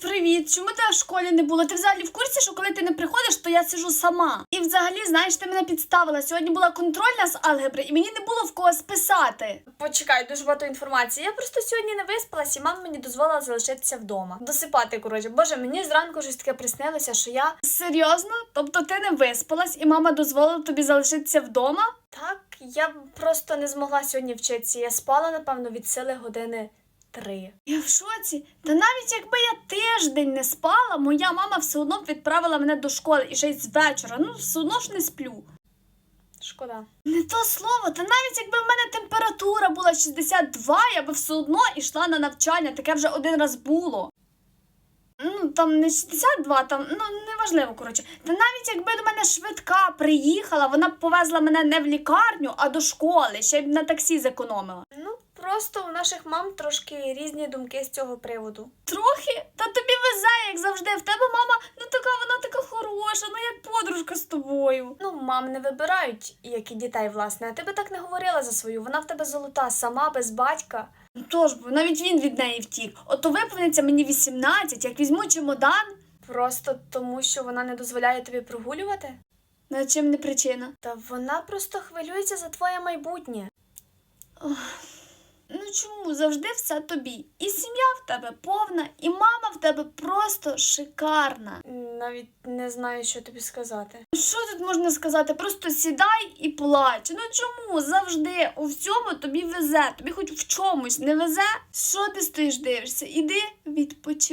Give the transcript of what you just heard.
привіт. Чому ти в школі не було? Ти взагалі в курсі, що коли ти не приходиш, то я сижу сама. І взагалі, знаєш, ти мене підставила. Сьогодні була контрольна з алгебри, і мені не було в кого списати. Почекай, дуже багато інформації. Я просто сьогодні не виспалась, і мама мені дозволила залишитися вдома. Досипати, коротше. Боже, мені зранку щось таке приснилося, що я. Серйозно? Тобто ти не виспалась, і мама дозволила тобі залишитися вдома? Так, я просто не змогла сьогодні вчитися. Я спала, напевно, від сили години три. Я в шоці. Та навіть якби я тиждень не спала, моя мама все одно б відправила мене до школи і ще й з вечора. Ну, все одно ж не сплю. Шкода. Не то слово, та навіть якби в мене температура була 62, я би все одно йшла на навчання, таке вже один раз було. Ну, там не 62, там, ну, неважливо, коротше. Та навіть якби до мене швидка приїхала, вона б повезла мене не в лікарню, а до школи, ще й на таксі зекономила. Ну, просто у наших мам трошки різні думки з цього приводу. Трохи? Та тобі як завжди. В тебе мама, ну така, вона така хороша, ну як подружка з тобою. Ну, мам не вибирають, як і дітей, власне. А ти би так не говорила за свою. Вона в тебе золота, сама без батька. Ну тож бо навіть він від неї втік. Ото виповниться мені 18, як візьму чемодан. Просто тому, що вона не дозволяє тобі прогулювати? На чим не причина? Та вона просто хвилюється за твоє майбутнє. Ну чому завжди все тобі? І сім'я в тебе повна, і мама в тебе просто шикарна. Навіть не знаю, що тобі сказати. Що тут можна сказати? Просто сідай і плач. Ну чому завжди у всьому тобі везе? Тобі хоч в чомусь не везе? Що ти стоїш дивишся? Іди відпочивай.